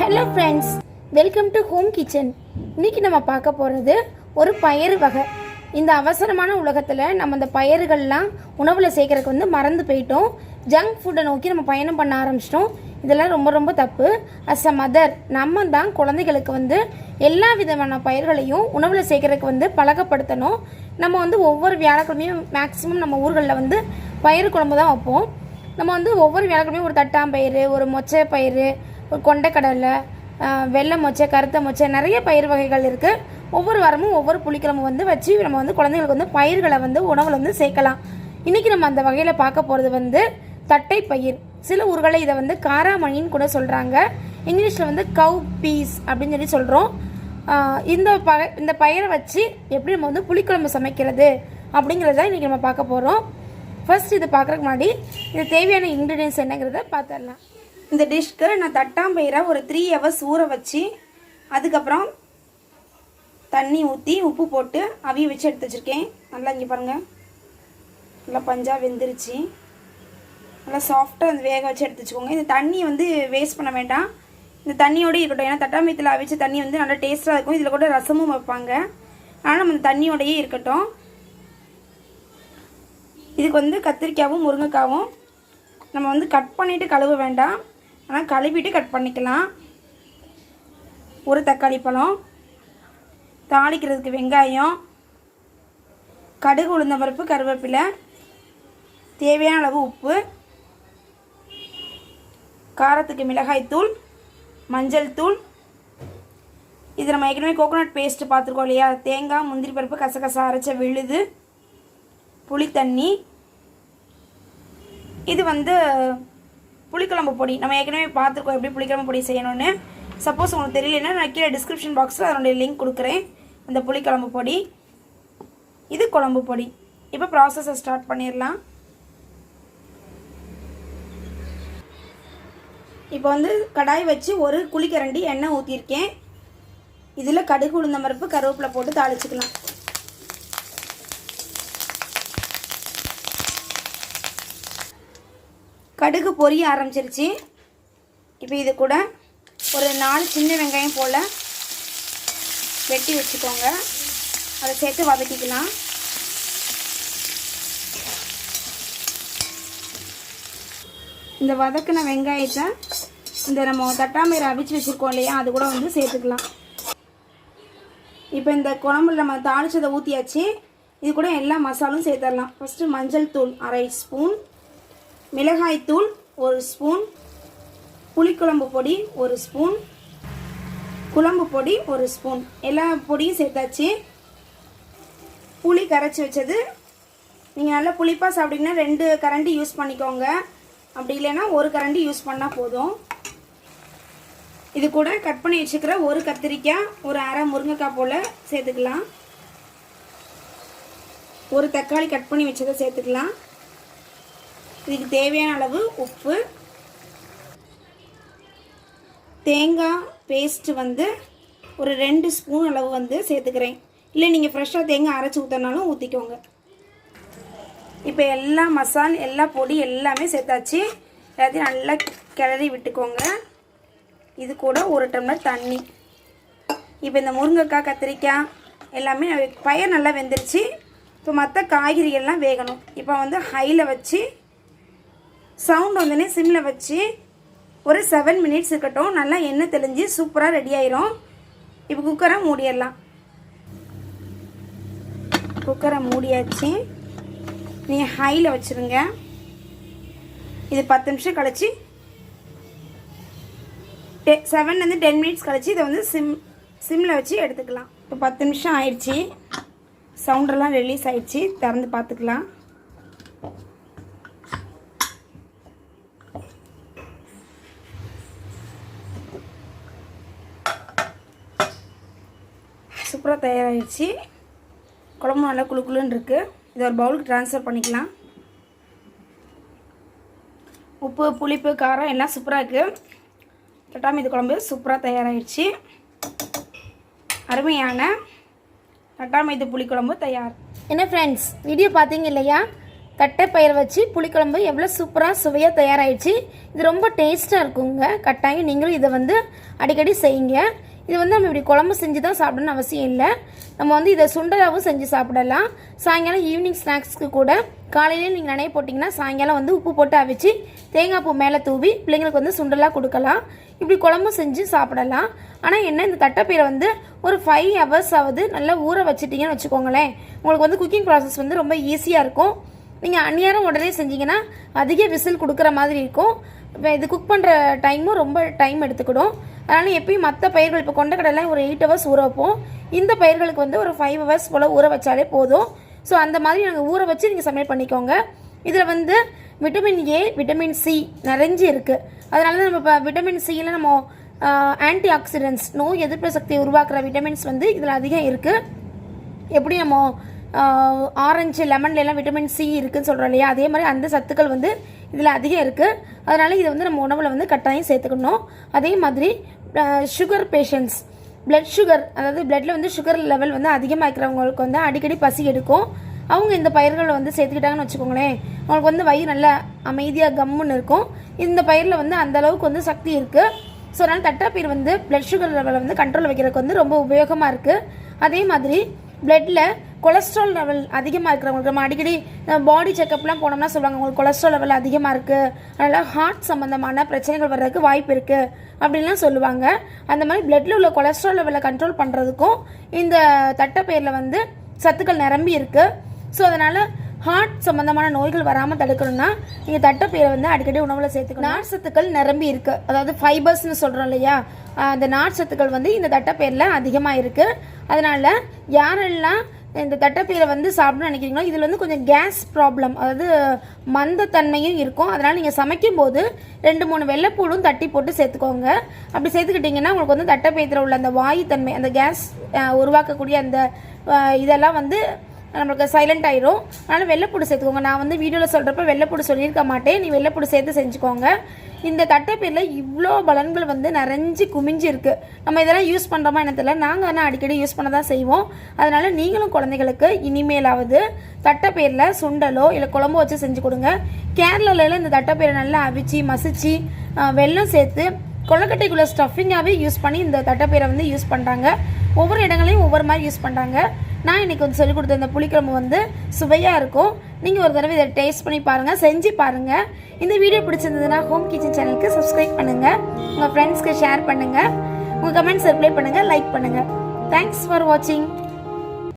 Hello friends welcome to home kitchen இன்னைக்கு நம்ம பார்க்க போகிறது ஒரு பயறு வகை. இந்த அவசரமான உலகத்தில் நம்ம இந்த பயிர்கள்லாம் உணவில் சேர்க்கறதுக்கு வந்து மறந்து போயிட்டோம். ஜங்க் ஃபுட்டை நோக்கி நம்ம பயணம் பண்ண ஆரம்பிச்சிட்டோம். இதெல்லாம் ரொம்ப ரொம்ப தப்பு. அஸ் அ மதர் நம்ம தான் குழந்தைகளுக்கு வந்து எல்லா விதமான பயிர்களையும் உணவில் சேர்க்கறதுக்கு வந்து பழக்கப்படுத்தணும். நம்ம வந்து ஒவ்வொரு வியாழக்கிழமையும் மேக்ஸிமம் நம்ம ஊர்களில் வந்து பயிறு குழம்பு தான் வைப்போம். நம்ம வந்து ஒவ்வொரு வியாழக்கிழமையும் ஒரு தட்டாம்பயிறு ஒரு மொச்சை பயிறு கொண்டைக்கடலை வெள்ளை மொச்சை கருத்த மொச்சை நிறைய பயிர் வகைகள் இருக்குது ஒவ்வொரு வாரமும் ஒவ்வொரு புளிக்கிழமை வந்து வச்சு நம்ம வந்து குழந்தைங்களுக்கு வந்து பயிர்களை வந்து உணவில் வந்து சேர்க்கலாம். இன்றைக்கி நம்ம அந்த வகையில் பார்க்க போகிறது வந்து தட்டை பயிர். சில ஊர்களில் இதை வந்து காராமணின்னு கூட சொல்கிறாங்க இங்கிலீஷில் வந்து கவ் பீஸ் அப்படின்னு சொல்லி சொல்கிறோம் இந்த ப இந்த பயிரை வச்சு எப்படி நம்ம வந்து புளிக்குழம்பு சமைக்கிறது அப்படிங்கிறத இன்றைக்கி நம்ம பார்க்க போகிறோம் ஃபர்ஸ்ட் இது பார்க்குறதுக்கு முன்னாடி இது தேவையான இன்க்ரீடியன்ஸ் என்னங்கிறத பார்த்துடலாம். இந்த டிஷ்க்கு நான் தட்டாம்பயிரை ஒரு த்ரீ ஹவர்ஸ் ஊற வச்சு அதுக்கப்புறம் தண்ணி ஊற்றி உப்பு போட்டு அவிய வச்சு எடுத்து வச்சுருக்கேன். நல்லா இங்கே பாருங்கள் நல்லா பஞ்சாக வெந்துருச்சு. நல்லா சாஃப்டாக வந்து வேக வச்சு எடுத்து வச்சுக்கோங்க. இந்த தண்ணி வந்து வேஸ்ட் பண்ண வேண்டாம். இந்த தண்ணியோடய இருக்கட்டும். ஏன்னா தட்டாம்பயத்தில் அவிச்ச தண்ணி வந்து நல்லா டேஸ்ட்டாக இருக்கும். இதில் கூட ரசமும் வைப்பாங்க. ஆனால் நம்ம இந்த தண்ணியோடையே இருக்கட்டும். இதுக்கு வந்து கத்திரிக்காயும் முருங்கைக்காவும் நம்ம வந்து கட் பண்ணிவிட்டு கழுவ வேண்டாம். ஆனால் கழுவிட்டு கட் பண்ணிக்கலாம். ஒரு தக்காளி பழம் தாளிக்கிறதுக்கு வெங்காயம் கடுகு உளுந்தம்பருப்பு கருவேப்பிலை தேவையான அளவு உப்பு காரத்துக்கு மிளகாய்த்தூள் மஞ்சள் தூள். இது நம்ம ஏற்கனவே கோகோனட் பேஸ்ட்டு பார்த்துருக்கோம் இல்லையா? தேங்காய் முந்திரி பருப்பு கசகசா அரைச்ச விழுது புளித்தண்ணி. இது வந்து புளிக்குழம்பு பொடி. நம்ம ஏற்கனவே பார்த்துருக்கோம் எப்படி புளிக்குழம்பு பொடி செய்யணும்னு. சப்போஸ் உங்களுக்கு தெரியலன்னா நான் கீழே டிஸ்கிரிப்ஷன் பாக்ஸில் அதனுடைய லிங்க் கொடுக்குறேன். அந்த புளிக்குழம்பு பொடி. இது குழம்பு பொடி. இப்போ ப்ராசஸை ஸ்டார்ட் பண்ணிடலாம். இப்போ வந்து கடாய் வச்சு ஒரு குழிக்கரண்டி எண்ணெய் ஊற்றிருக்கேன் இதில் கடுகு உளுந்த பருப்பு கருவேப்பிலை போட்டு தாளிச்சுக்கலாம். கடுகு பொரிய ஆரம்பிச்சிருச்சு. இப்போ இது கூட ஒரு நாலு சின்ன வெங்காயம் போல் வெட்டி வச்சுக்கோங்க. அதை சேர்த்து வதக்கிக்கலாம். இந்த வதக்கின வெங்காயத்தை இந்த நம்ம தட்டாமீரை அவிச்சு வச்சுருக்கோம் இல்லையா அது கூட வந்து சேர்த்துக்கலாம். இப்போ இந்த குழம்புல நம்ம தாளிச்சதை ஊற்றியாச்சு இது கூட எல்லா மசாலும் சேர்த்துடலாம். ஃபஸ்ட்டு மஞ்சள் தூள் அரை ஸ்பூன். மிளகாய்த்தூள் ஒரு ஸ்பூன் புளிக்குழம்பு பொடி ஒரு ஸ்பூன் குழம்பு பொடி ஒரு ஸ்பூன். எல்லா பொடியும் சேர்த்தாச்சு. புளி கரைச்சி வச்சது. நீங்கள் நல்லா புளிப்பாக சாப்பிட்டீங்கன்னா ரெண்டு கரண்டி யூஸ் பண்ணிக்கோங்க. அப்படி இல்லைன்னா ஒரு கரண்டி யூஸ் பண்ணால் போதும். இது கூட கட் பண்ணி வச்சுக்கிற ஒரு கத்திரிக்காய் ஒரு அரை முருங்கைக்காய் போல் சேர்த்துக்கலாம். ஒரு தக்காளி கட் பண்ணி வச்சதை சேர்த்துக்கலாம். இதுக்கு தேவையான அளவு உப்பு தேங்காய் பேஸ்ட்டு வந்து ஒரு ரெண்டு ஸ்பூன் அளவு வந்து சேர்த்துக்கிறேன். இல்லை நீங்கள் ஃப்ரெஷ்ஷாக தேங்காய் அரைச்சி ஊற்றினாலும் ஊற்றிக்கோங்க இப்போ எல்லா மசால் எல்லா பொடி எல்லாமே சேர்த்தாச்சு. எல்லாத்தையும் நல்லா கிளறி விட்டுக்கோங்க. இது கூட ஒரு டம்ளர் தண்ணி. இப்போ இந்த முருங்கைக்காய் கத்திரிக்காய் எல்லாமே பயிர் நல்லா வெந்துருச்சு. இப்போ மற்ற காய்கறிகள்லாம் வேகணும். இப்போ வந்து ஹையில் வச்சு சவுண்ட் வந்தோடனே சிம்மில் வச்சு ஒரு செவன் மினிட்ஸ் இருக்கட்டும். நல்லா எண்ணெய் தெளிஞ்சு சூப்பராக ரெடி ஆயிரும். இப்போ குக்கரை மூடிடலாம். குக்கரை மூடியாச்சு. நீங்கள் ஹையில் வச்சுருங்க. இது பத்து நிமிஷம் கழிச்சு டெ செவன்லேருந்து டென் மினிட்ஸ் கழிச்சு இதை வந்து சிம் சிம்மில் வச்சு எடுத்துக்கலாம். இப்போ பத்து நிமிஷம் ஆயிடுச்சு. சவுண்டெல்லாம் ரிலீஸ் ஆயிடுச்சு. திறந்து பார்த்துக்கலாம். சூப்பராக தயாராகிடுச்சு குழம்பு நல்லா குளு குளுன்னு இருக்குது இதை ஒரு பவுலுக்கு ட்ரான்ஸ்ஃபர் பண்ணிக்கலாம். உப்பு புளிப்பு காரம் எல்லாம் சூப்பராக இருக்குது தட்டாமீது குழம்பு சூப்பராக தயாராகிடுச்சு அருமையான தட்டாமீது புளிக்குழம்பு தயார். என்ன ஃப்ரெண்ட்ஸ் வீடியோ பார்த்தீங்க இல்லையா? தட்டைப்பயிரை வச்சு புளிக்குழம்பு எவ்வளோ சூப்பராக சுவையாக தயாராகிடுச்சு இது ரொம்ப டேஸ்ட்டாக இருக்குங்க. கட்டாயம் நீங்களும் இதை வந்து அடிக்கடி செய்யுங்க. இது வந்து நம்ம இப்படி குழம்பு செஞ்சு தான் சாப்பிடணும்னு அவசியம் இல்லை. நம்ம வந்து இதை சுண்டலாகவும் செஞ்சு சாப்பிடலாம். சாயங்காலம் ஈவினிங் ஸ்நாக்ஸ்க்கு கூட காலையிலேயே நீங்கள் நனைய போட்டிங்கன்னா சாயங்காலம் வந்து உப்பு போட்டு அவிச்சு தேங்காய் பூ மேலே தூவி பிள்ளைங்களுக்கு வந்து சுண்டலாக கொடுக்கலாம். இப்படி குழம்பு செஞ்சு சாப்பிடலாம். ஆனால் என்ன இந்த தட்டைப்பயிரை வந்து ஒரு ஃபைவ் ஹவர்ஸ் ஆகுது நல்லா ஊற வச்சுட்டிங்கன்னு வச்சுக்கோங்களேன். உங்களுக்கு வந்து குக்கிங் ப்ராசஸ் வந்து ரொம்ப ஈஸியாக இருக்கும். நீங்கள் அந்நியாரம் உடனே செஞ்சீங்கன்னா அதிக விசில் கொடுக்குற மாதிரி இருக்கும். இப்போ இது குக் பண்ணுற டைமும் ரொம்ப டைம் எடுத்துக்கிடும். அதனால் எப்பயும் மற்ற பயிர்கள் இப்போ கொண்டக்கடலை ஒரு எயிட் ஹவர்ஸ் ஊற வைப்போம். இந்த பயிர்களுக்கு வந்து ஒரு ஃபைவ் ஹவர்ஸ் போல் ஊற வச்சாலே போதும். ஸோ அந்த மாதிரி நாங்கள் ஊற வச்சு நீங்கள் சமையல் பண்ணிக்கோங்க. இதில் வந்து விட்டமின் ஏ விட்டமின் சி நிறைஞ்சு இருக்குது அதனால தான் நம்ம இப்போ விட்டமின் சியில் நம்ம ஆன்டி ஆக்சிடென்ட்ஸ் நோய் எதிர்ப்பு சக்தியை உருவாக்குற விட்டமின்ஸ் வந்து இதில் அதிகம் இருக்குது எப்படி நம்ம ஆரஞ்சு லெமன்லலாம் எல்லாம் விட்டமின் சி இருக்குதுன்னு சொல்கிறோம் இல்லையா? அதே மாதிரி அந்த சத்துக்கள் வந்து இதில் அதிகம் இருக்குது அதனால் இதை வந்து நம்ம உணவில் வந்து கட்டாயம் சேர்த்துக்கணும். அதே மாதிரி சுகர் பேஷண்ட்ஸ் பிளட் சுகர் அதாவது பிளட்டில் வந்து சுகர் லெவல் வந்து அதிகமாக இருக்கிறவங்களுக்கு வந்து அடிக்கடி பசி எடுக்கும். அவங்க இந்த பயிர்களை வந்து சேர்த்துக்கிட்டாங்கன்னு வச்சுக்கோங்களேன். அவங்களுக்கு வந்து வயிறு நல்லா அமைதியாக கம்முன்னு இருக்கும். இந்த பயிரில் வந்து அந்த அளவுக்கு வந்து சக்தி இருக்குது ஸோ அதனால் தட்டாப்பயிர் வந்து பிளட் சுகர் லெவலை வந்து கண்ட்ரோல் வைக்கிறதுக்கு வந்து ரொம்ப உபயோகமாக இருக்குது அதே மாதிரி பிளட்டில் கொலஸ்ட்ரால் லெவல் அதிகமாக இருக்கிறவங்களுக்கு நம்ம அடிக்கடி பாடி செக்கப்லாம் போனோம்னா சொல்லுவாங்க உங்களுக்கு கொலஸ்ட்ரால் லெவல் அதிகமாக இருக்குது அதனால் ஹார்ட் சம்மந்தமான பிரச்சனைகள் வர்றதுக்கு வாய்ப்பு இருக்குது அப்படின்லாம் சொல்லுவாங்க. அந்த மாதிரி பிளட்டில் உள்ள கொலஸ்ட்ரால் லெவலை கண்ட்ரோல் பண்ணுறதுக்கும் இந்த தட்டைப்பயிரில் வந்து சத்துக்கள் நிரம்பி இருக்குது ஸோ அதனால் ஹார்ட் சம்மந்தமான நோய்கள் வராமல் தடுக்கணும்னா நீங்கள் தட்டைப்பயிரை வந்து அடிக்கடி உணவில் சேர்த்துக்கணும். நார் சத்துக்கள் நிரம்பி இருக்குது அதாவது ஃபைபர்ஸ்னு சொல்கிறோம் இல்லையா? அந்த நார் சத்துக்கள் வந்து இந்த தட்டைப்பயிரில் அதிகமாக இருக்குது அதனால் யாரெல்லாம் இந்த தட்டைப்பயிரை வந்து சாப்பிடணும்னு நினைக்கிறீங்களோ இதில் வந்து கொஞ்சம் கேஸ் ப்ராப்ளம் அதாவது மந்தத்தன்மையும் இருக்கும். அதனால் நீங்கள் சமைக்கும்போது ரெண்டு மூணு வெள்ளைப்பூடும் தட்டி போட்டு சேர்த்துக்கோங்க. அப்படி சேர்த்துக்கிட்டிங்கன்னா உங்களுக்கு வந்து தட்டைப்பயிரத்தில் உள்ள அந்த வாயுத்தன்மை அந்த கேஸ் உருவாக்கக்கூடிய அந்த இதெல்லாம் வந்து நம்மளுக்கு சைலண்ட் ஆயிரும். அதனால் வெள்ளைப்பூடு சேர்த்துக்கோங்க. நான் வந்து வீடியோவில் சொல்கிறப்ப வெள்ளைப்பூடு சொல்லியிருக்க மாட்டேன். நீ வெள்ளைப்பூடு சேர்த்து செஞ்சுக்கோங்க. இந்த தட்டைப்பயிரில் இவ்வளோ பலன்கள் வந்து நிறைஞ்சு குமிஞ்சு இருக்குது நம்ம இதெல்லாம் யூஸ் பண்ணுறோமா என்ன தெரியல. நாங்கள் ஆனால் அடிக்கடி யூஸ் பண்ண தான் செய்வோம். அதனால் நீங்களும் குழந்தைகளுக்கு இனிமேலாவது தட்டைப்பயிரில் சுண்டலோ இல்லை குழம்போ வச்சு செஞ்சு கொடுங்க. கேரளாவில் இந்த தட்டைப்பயிரை நல்லா அவிச்சு மசிச்சு வெள்ளம் சேர்த்து கொளக்கட்டைக்குள்ளே ஸ்டஃபிங்காகவே யூஸ் பண்ணி இந்த தட்டைப்பயிரை வந்து யூஸ் பண்ணுறாங்க ஒவ்வொரு இடங்களையும் ஒவ்வொரு மாதிரி யூஸ் பண்ணுறாங்க நான் இன்றைக்கி வந்து சொல்லிக் கொடுத்த இந்த புளிக்குழம்பு வந்து சுவையாக இருக்கும். நீங்கள் ஒரு தடவை இதை டேஸ்ட் பண்ணி பாருங்கள் செஞ்சு பாருங்கள் இந்த வீடியோ பிடிச்சிருந்ததுன்னா ஹோம் கிச்சன் சேனலுக்கு சப்ஸ்கிரைப் பண்ணுங்கள் உங்கள் ஃப்ரெண்ட்ஸ்க்கு ஷேர் பண்ணுங்கள் உங்கள் கமெண்ட்ஸ் ரிப்ளை பண்ணுங்கள் லைக் பண்ணுங்கள் தேங்க்ஸ் ஃபார் வாட்சிங்